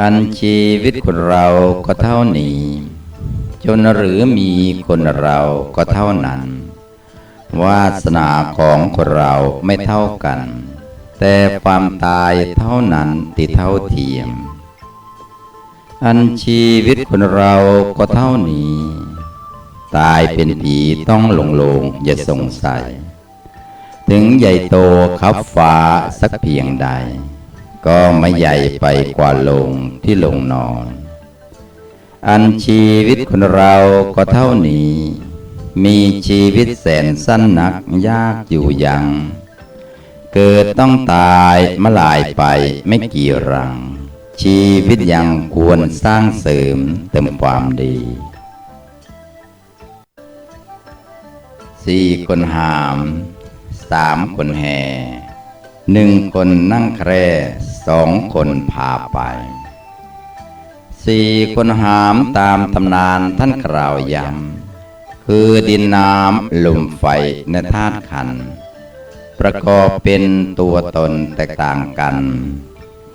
อันชีวิตคนเราก็เท่านี้ จนหรือมีคนเราก็เท่านั้น วาสนาของคนเราไม่เท่ากัน แต่ความตายเท่านั้นที่เท่าเทียม อันชีวิตคนเราก็เท่านี้ ตายเป็นผีต้องหลงลงอย่าสงสัย ถึงใหญ่โตขับฟ้าสักเพียงใด ก็ไม่ใหญ่ไปกว่าลงที่ลงนอน อันชีวิตคนเราก็เท่านี้ มีชีวิตแสนสั้นนักยากอยู่ยัง เกิดต้องตายมาลายไปไม่กี่รัง ชีวิตยังควรสร้างเสริมเติมความดีสี่คนหามสามคนแห่หนึ่งคนนั่งแคร่ สองคนพาไปสี่คนหามตามตำนานท่านกล่าวย้ำคือดินน้ำลมไฟในธาตุขัน ประกอบเป็นตัวตนแตกต่างกัน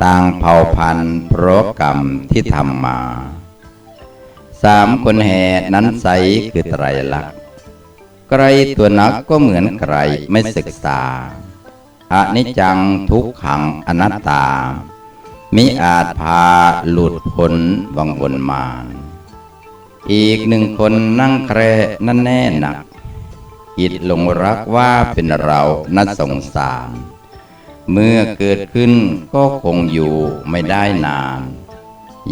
ต่างเผ่าพันธุ์เพราะกรรมที่ทำมาสามคนแห่นั้นใสคือไตรลักษณ์ไกรตัวนักก็เหมือนไกรไม่ศึกษา อนิจจังทุกขังอนัตตา มิอาจพาหลุดพ้นวังวนมานอีกหนึ่งคนนั่งแคร่นั่นแน่หนัก อิดหลงรักว่าเป็นเราน่าสงสาร เมื่อเกิดขึ้นก็คงอยู่ไม่ได้นาน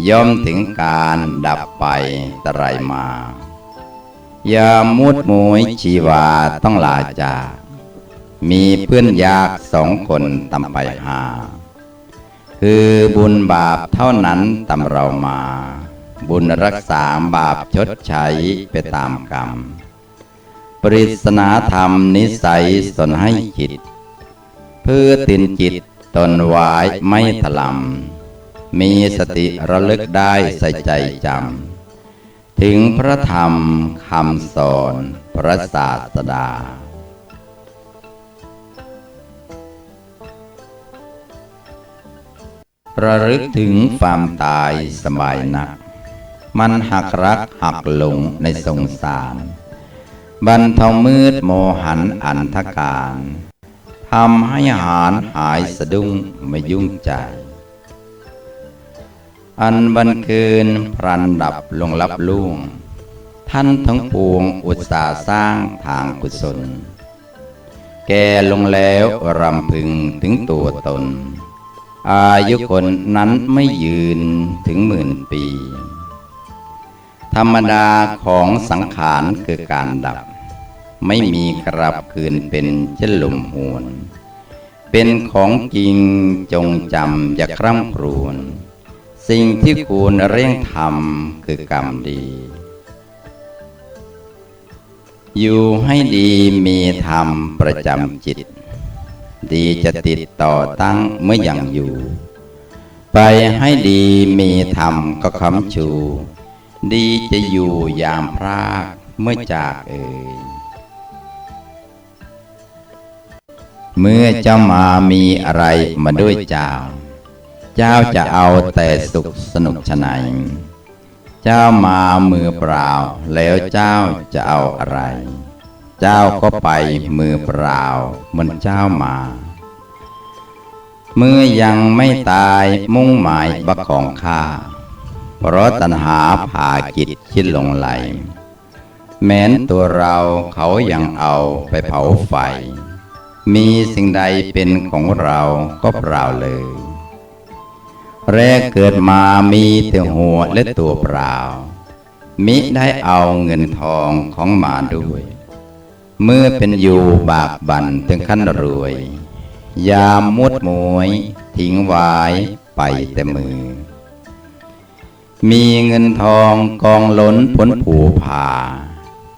ย่อมถึงการดับไปตะไรมา อย่ามุดมวยชีวาต้องลาจาก มีเพื่อนยากสองคนตำไปหา คือบุญบาปเท่านั้นตำเรามา บุญรักษาบาปชดใช้ไปตามกรรม ปริศนาธรรมนิสัยสนให้จิต เพื่อตินจิตตนวายไม่ถลำมีสติระลึกได้ใส่ใจจำ ถึงพระธรรมคำสอนพระศาสดา ระลึกถึงความตายสบายนัก มันหักรักหักหลงในสงสาร บรรเทามืดโมหันอันทการทำให้หารหายสะดุ้งไม่ยุ่งใจ อันบันเกินพรันดับลงลับล่งท่านทั้งปวงอุตสาสร้างทางกุศล แก่ลงแล้วรำพึงถึงตัวตน อายุคนนั้นไม่ยืนถึงหมื่นปี ธรรมดาของสังขารคือการดับ ไม่มีกลับคืนเป็นเช่นลมหวน เป็นของจริงจงจำอย่าคร่ำครวญสิ่งที่ควรเร่งทำคือกรรมดี อยู่ให้ดีมีธรรมประจำจิต ดีจะติดต่อตั้งเมื่อยังอยู่ ไปให้ดีมีธรรมก็คำชู ดีจะอยู่ยามพรากเมื่อจากเอ่ยเมื่อเจ้ามามีอะไรมาด้วยเจ้า เจ้าจะเอาแต่สุขสนุกชนัยเจ้ามามือเปล่าแล้วเจ้าจะเอาอะไร เจ้าก็ไปมือเปล่าเหมือนเจ้ามา เมื่อยังไม่ตายมุ่งหมายบักของข้าเพราะตัณหาผ่ากิจคิดหลงไหล แม้นตัวเราเขายังเอาไปเผาไฟ มีสิ่งใดเป็นของเราก็เปล่าเลย แรกเกิดมามีแต่หัวและตัวเปล่า มิได้เอาเงินทองของมาด้วย เมื่อเป็นอยู่บากบั่นถึงขั้นรวย ยามมุดมวย ทิ้งไว้ไปแต่มือ มีเงินทองกองล้นผลผูผา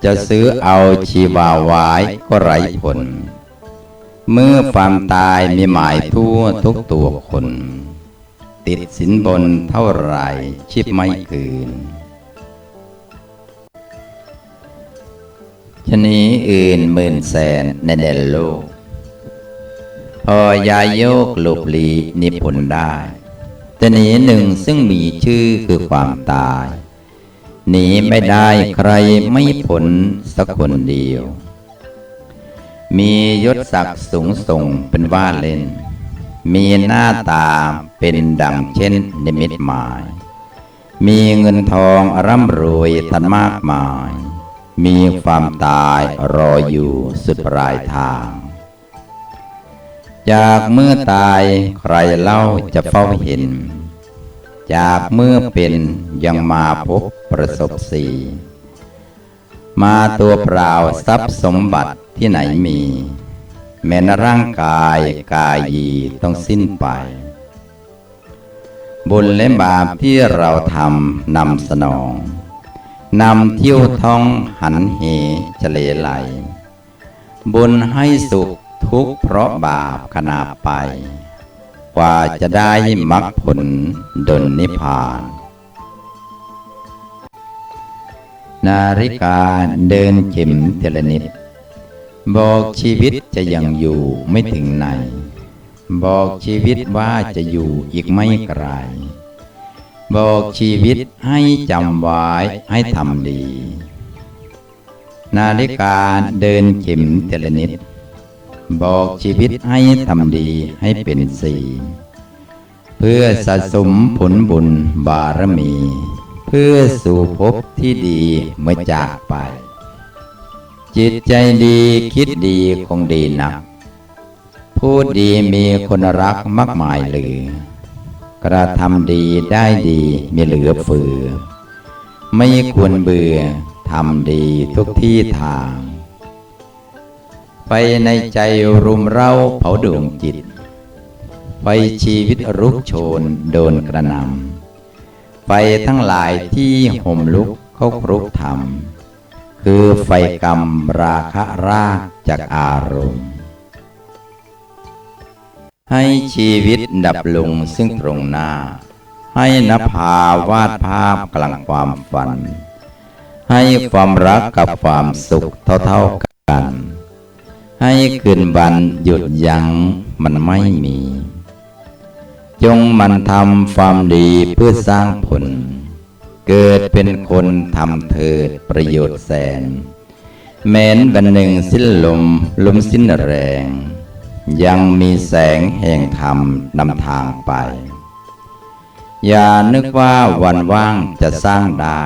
จะซื้อเอาชีวาวายก็ไร้ผล เมื่อความตายมีหมายทั่วทุกตัวคน ติดสินบนเท่าไหรชิบไม่คืนชะนี อื่นหมื่นแสนในแดนโลก พอยายโยกหลบหลีนิพนธ์ได้แต่หนีหนึ่งซึ่งมีชื่อคือความตาย หนีไม่ได้ใครไม่พ้นสักคนเดียว มียศศักดิ์สูงส่งเป็นว่าเล่น มีหน้าตาเป็นดังเช่นนิมิตหมาย มีเงินทองร่ำรวยทันมากมาย มีความตายรออยู่สุดปลายทาง จากเมื่อตายใครเล่าจะเฝ้าเห็น จากเมื่อเป็นยังมาพบประสบสีมาตัวเปล่าทรัพย์สมบัติที่ไหนมี แม้นร่างกายกายยีต้องสิ้นไป บุญและบาปที่เราทำนำสนอง นำเที่ยวท้องหันเหจะเลไหล บุญให้สุขทุกเพราะบาปขนาไป กว่าจะได้มรรคผลดลนิพพาน นาฬิกาเดินเข็มเทลนิดบอกชีวิตจะยังอยู่ไม่ถึงไหน บอกชีวิตว่าจะอยู่อีกไม่ไกล บอกชีวิตให้จำไว้ให้ทำดี นาฬิกาเดินเข็มเทลนิด บอกชีวิตให้ทำดีให้เป็นสีเพื่อสะสมผลบุญบารมี เพื่อสู่ภพที่ดีเมื่อจากไป จิตใจดีคิดดีคงดีนักพูดดีมีคนรักมากมายเหลือ กระทำดีได้ดีมีเหลือเฟือ ไม่ควรเบื่อทำดีทุกที่ทาง ไปในใจรุมเร้าเผาดวงจิต ไปชีวิตรุกโชนโดนกระนำไฟทั้งหลายที่ห่มลุกเขาครุกทำคือไฟกรรมราคะรากจากอารมณ์ ให้ชีวิตดับลงซึ่งตรงหน้า ให้นภาวาดภาพกลางความฝัน ให้ความรักกับความสุขเท่าๆกัน ให้คืนวันหยุดยัง้งมันไม่มี จงมันทำความดีเพื่อสร้างผล เกิดเป็นคนทำเถิดประโยชน์แสนแม้นวันหนึ่งสิ้นลมลมสิ้นแรง ยังมีแสงแห่งธรรมนำทางไป อย่านึกว่าวันว่างจะสร้างได้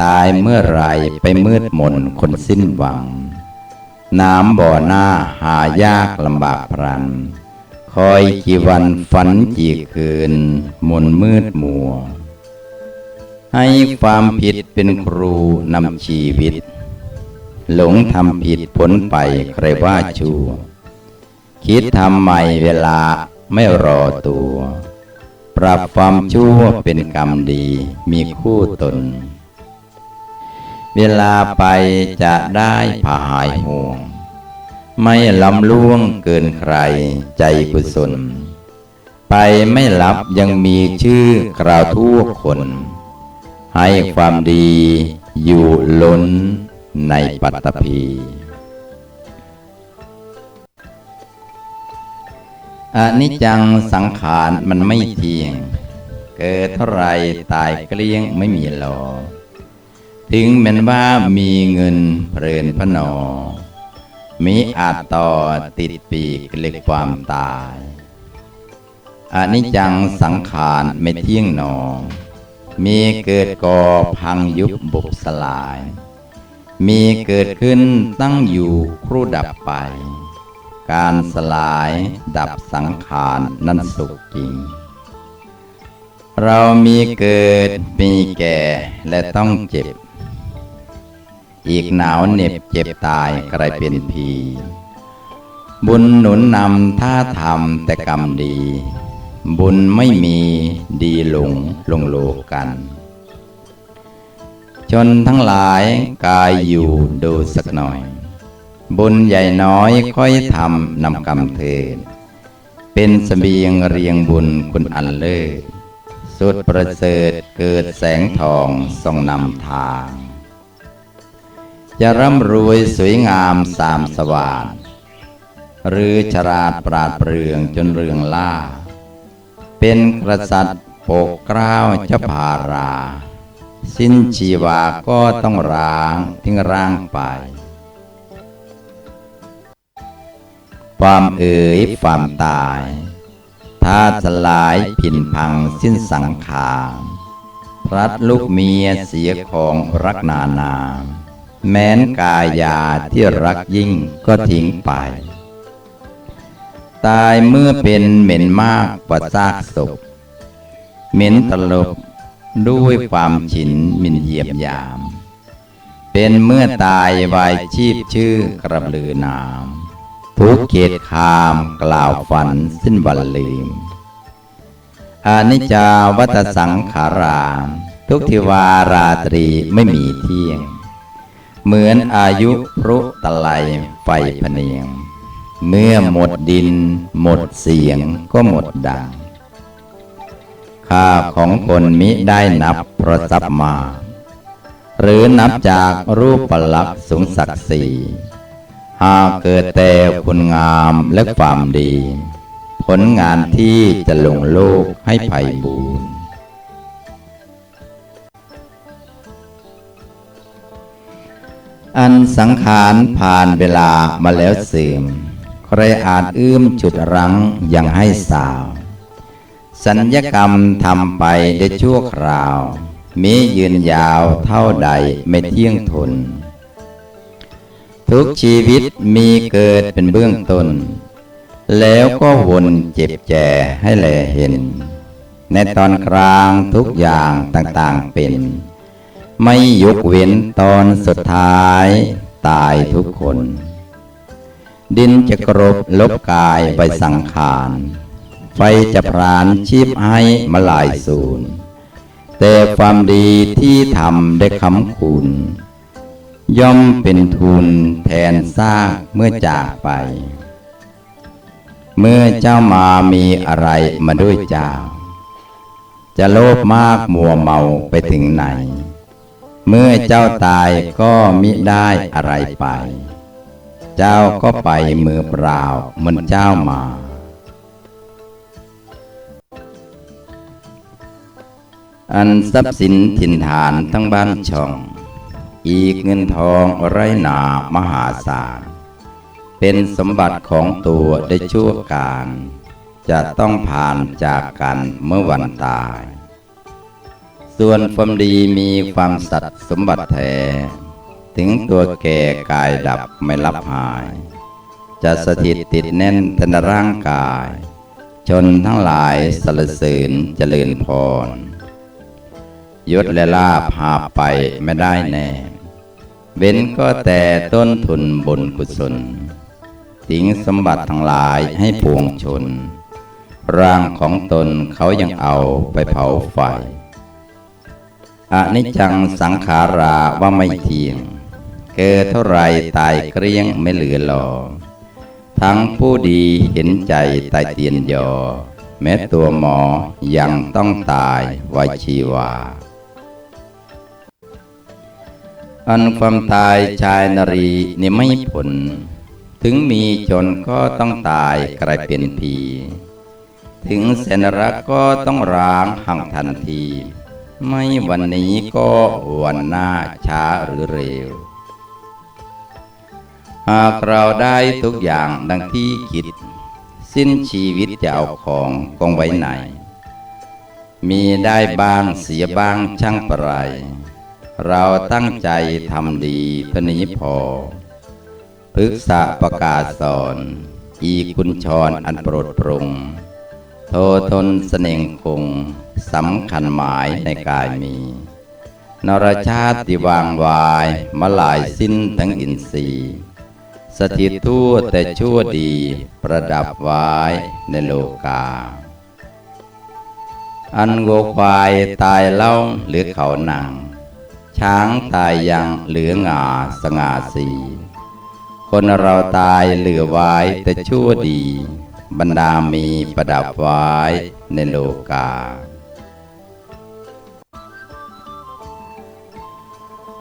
ตายเมื่อไรไปมืดมนคนสิ้นหวัง น้ำบ่อหน้าหายากลำบากพรัน คอยกี่วันฝันกี่คืน มนมืดมัว ให้ความผิดเป็นครูนำชีวิต หลงทำผิดผลไปใครว่าชั่ว คิดทำใหม่เวลาไม่รอตัว ปรับความชั่วเป็นกรรมดีมีคู่ตน เวลาไปจะได้ผาหายห่วง ไม่ลำล่วงเกินใครใจกุศล ไปไม่ลับยังมีชื่อกล่าวทั่วคน ให้ความดีอยู่ล้นในปัตตภี อนิจจังสังขารมันไม่เที่ยง เกิดเท่าไรตายเกลี้ยงไม่มีหลอถึงแม้นว่ามีเงินเพลินพนอ มีอาจต่อติดปีกเล็กความตายอนิจจังสังขารไม่เที่ยงหนอ มีเกิดก่อพังยุบบุบสลาย มีเกิดขึ้นตั้งอยู่ครู่ดับไป การสลายดับสังขารนั้นสุขจริง เรามีเกิดมีแก่และต้องเจ็บ อีกหนาวเหน็บเจ็บตายใครเป็นพีบุญหนุนนำถ้าทำแต่กรรมดี บุญไม่มีดีหลงลงโลกกัน จนทั้งหลายกายอยู่ดูสักหน่อย บุญใหญ่น้อยค่อยทำนำกรรมเถิดเป็นเสบียงเรียงบุญคุณอันเลิศสุดประเสริฐเกิดแสงทองส่องนำทาง จะร่ำรวยสวยงามสามสว่างหรือชราดปราดเปรืองจนเรืองล่า เป็นกษัตริย์ปกเกล้าวเจ้าพารา สิ้นชีวาก็ต้องร้างทิ้งร่างไป ความเอ่ยความตายถ้าสลายผินพังสิ้นสังขารพลัดลูกเมียเสียของรักนานาแม้นกายาที่รักยิ่งก็ทิ้งไป ตายเมื่อเป็นเหม็นมากกว่าซากศพเหม็นตลบด้วยความฉินมินเหยียบยาม เป็นเมื่อตายวายชีพชื่อกระบือนาม ทุกเขตคามกล่าวฝันสิ้นวันลืมอานิจจาวัตสังขารามทุกทิวาราตรีไม่มีเที่ยง เหมือนอายุพรุตะไลไฟพเนียง เมื่อหมดดิน หมดเสียงก็หมดดังค่าของคนมิได้นับพระทรัพมา หรือนับจากรูปปลักษณ์สูงศักดิ์ศรี หากเกิดแต่คุณงามและความดี ผลงานที่จะลงโลกให้ไผ่บูรณ์อันสังขารผ่านเวลามาแล้วเสื่อมใครอาจอื้มจุดรั้งยังให้สาว สัญญกรรมทำไปได้ชั่วคราว มียืนยาวเท่าใดไม่เที่ยงทน ทุกชีวิตมีเกิดเป็นเบื้องต้น แล้วก็วนเจ็บแจให้แลเห็น ในตอนกลางทุกอย่างต่างๆเป็น ไม่ยกเว้นตอนสุดท้ายตายทุกคน ดินจะกรบลบกายไปสังขาร ไฟจะพรานชีพให้มาลายสูญแต่ความดีที่ทำได้คำคุณ ย่อมเป็นทุนแทนซากเมื่อจากไป เมื่อเจ้ามามีอะไรมาด้วยเจ้า จะโลภมากมัวเมาไปถึงไหน เมื่อเจ้าตายก็มิได้อะไรไป เจ้าก็ไปมือเปล่าเหมือนเจ้ามาอันทรัพย์สินถิ่นฐานทั้งบ้านช่อง อีกเงินทองไรหนามหาศาล เป็นสมบัติของตัวได้ชั่วการ จะต้องผ่านจากกันเมื่อวันตาย ส่วนความดีมีความสัตย์สมบัติแท้ ถึงตัวแก่กายดับไม่รับหาย จะสถิตติดแน่นทนร่างกาย ชนทั้งหลายสรรเสริญเจริญพร ยศและลาภาไปไม่ได้แน่ เว้นก็แต่ต้นทุนบุญกุศลทิ้งสมบัติทั้งหลายให้ปวงชน ร่างของตนเขายังเอาไปเผาไฟอนิจจังสังขาราว่าไม่เที่ยง เกิดเท่าไรตายเกลี้ยงไม่เหลือหลอ ทั้งผู้ดีเห็นใจตายเตียนยอ แม้ตัวหมอยังต้องตายไวชีวา อันความตายชายนรีนี่ไม่ผล ถึงมีจนก็ต้องตายกลายเป็นผี ถึงแสนรักก็ต้องร้างห่างทันที ไม่วันนี้ก็วันหน้าช้าหรือเร็ว หากเราได้ทุกอย่างดังที่คิด สิ้นชีวิตจะเอาของกองไว้ไหน มีได้บ้างเสียบ้างช่างประไร เราตั้งใจทำดีพนิพอพฤกษะประกาศสอน อีคุณชรอันโปรดปรุง โททนเสน่งคงสำคัญหมายในกายมี นรชาติวางวายมาหลายสิ้นทั้งอินทรีย์ สถิตทั่วแต่ชั่วดีประดับไว้ในโลกา อันโงควายตายเล่าหรือเขาหนัง ช้างตายยังเหลืองาสง่าสี คนเราตายเหลือไว้แต่ชั่วดี บรรดามีประดับไว้ในโลกา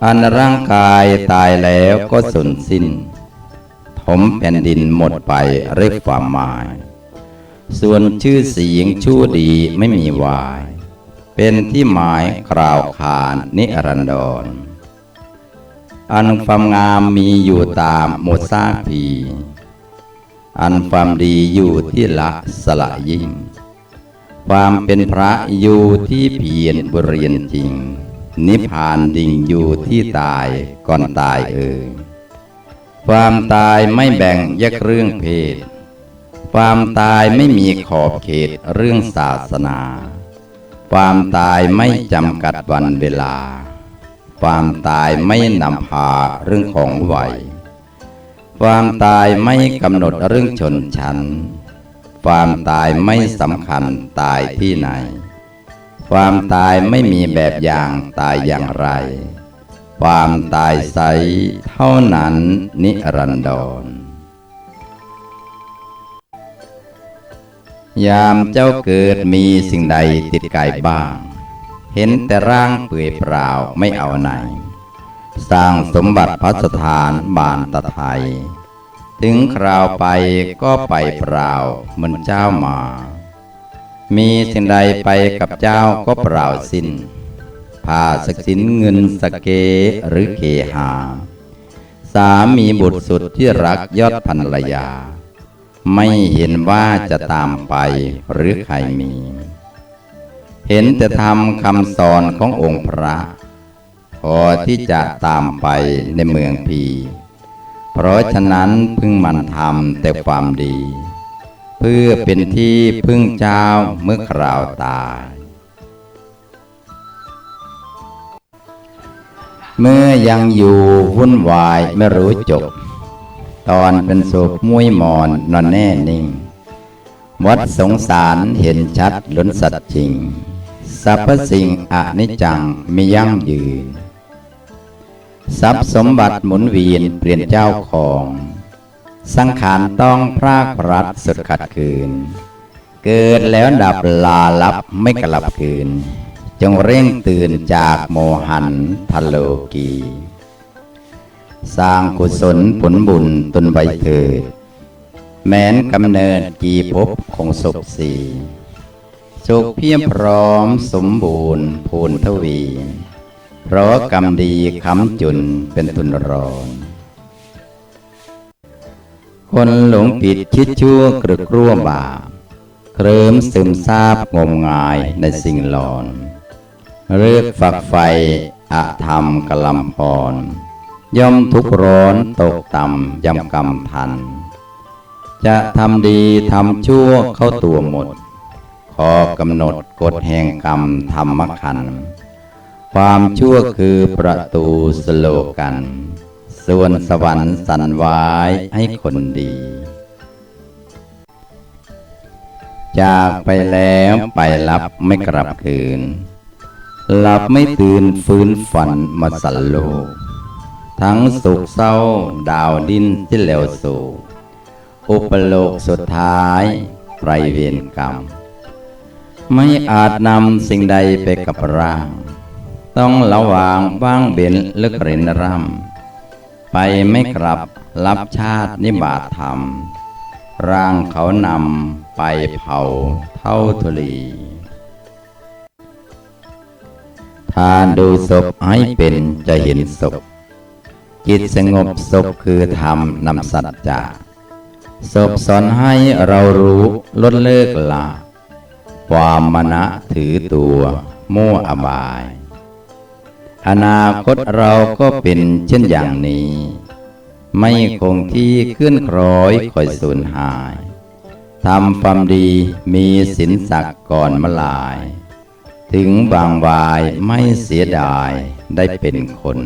อันร่างกายตายแล้วก็สูญสิ้น ถมแผ่นดินหมดไปเรียกความหมาย ส่วนชื่อเสียงชั่วดีไม่มีวาย เป็นที่หมายกล่าวขานนิรันดร อันความงามมีอยู่ตามหมดซากผีอันความดีอยู่ที่ละสละยิ่ง ความเป็นพระอยู่ที่เพียรบเรียนจริง นิพพานดิ่งอยู่ที่ตายก่อนตายเอ่ยความตายไม่แบ่งแยกเรื่องเพศ ความตายไม่มีขอบเขตเรื่องศาสนา ความตายไม่จำกัดวันเวลา ความตายไม่นำพาเรื่องของวัยความตายไม่กำหนดเรื่องชนชั้น ความตายไม่สำคัญตายที่ไหน ความตายไม่มีแบบอย่างตายอย่างไร ความตายใสเท่านั้นนิรันดร ยามเจ้าเกิดมีสิ่งใดติดกายบ้าง เห็นแต่ร่างเปลือยเปล่าไม่เอาไหน สร้างสมบัติพัสถานบานตะไทย ถึงคราวไปก็ไปเปล่าเหมือนเจ้ามา มีสิ่งใดไปกับเจ้าก็เปล่าสิ้นผ้าสักสินเงินสกเกหรือเคหา สามีบุตรสุดที่รักยอดภรรยา ไม่เห็นว่าจะตามไปหรือใครมี เห็นแต่ทำคำสอนขององค์พระ พอที่จะตามไปในเมืองพี เพราะฉะนั้นพึ่งมันทำแต่ความดี เพื่อเป็นที่พึ่งเจ้าเมื่อคราวตายเมื่อยังอยู่วุ่นวายไม่รู้จบ ตอนเป็นศพมุ้ยหมอนนอนแน่นิ่ง วัดสงสารเห็นชัดล้นสัตว์จริงสรรพสิ่งอนิจจังม่ยั่งยืน ทรัพย์สมบัติหมุนเวียนเปลี่ยนเจ้าของ สังขารต้องพรากพรัดสุดขัดคืน เกิดแล้วดับลาลับไม่กลับคืน จงเร่งตื่นจากโมหันพโลกี สร้างกุศลผลบุญตนใบเถิด แม้นกำเนิดกี่ภพคงสุขสีสุขเพียบพร้อมสมบูรณ์พูนทวี เพราะกรรมดีค้ำจุนเป็นทุนรอนคนหลงผิดคิดชั่วกรึกรั่วบาปเคริมซึมซาบงมงายในสิ่งหลอน เลือกฝักไฟอธรรมกลำพร ย่อมทุกร้อนตกต่ำยำกรรมทัน จะทำดีทำชั่วเข้าตัวหมด ขอกำหนดกฎแห่งกรรมธรรมขันธ์ความชั่วคือประตูสโลกัน ส่วนสวรรค์สันไว้ให้คนดี จากไปแล้วไปรับไม่กลับคืน หลับไม่ตื่นฟื้นฝันมาสันโลก ทั้งสุขเศร้าดาวดินที่เหลวสูงอุปโลกสุดท้ายไรเวรกรรม ไม่อาจนำสิ่งใดไปกับร่าง ต้องระวางว่างเบนลึกเรินร่ำ ไปไม่กลับรับชาตินิบาตธรรม ร่างเขานำไปเผาเท่าทุลีถ้าดูศพให้เป็นจะเห็นศพ จิตสงบศพคือธรรมนำสัจจะศพสอนให้เรารู้ลดเลิกละความมณะถือตัวมั่วอบาย อนาคตเราก็เป็นเช่นอย่างนี้ ไม่คงที่ขึ้นคร้อยคอยสูญหายทำความดีมีสินศักดิ์ก่อนมาลาย ถึงบางวายไม่เสียดายได้เป็นคน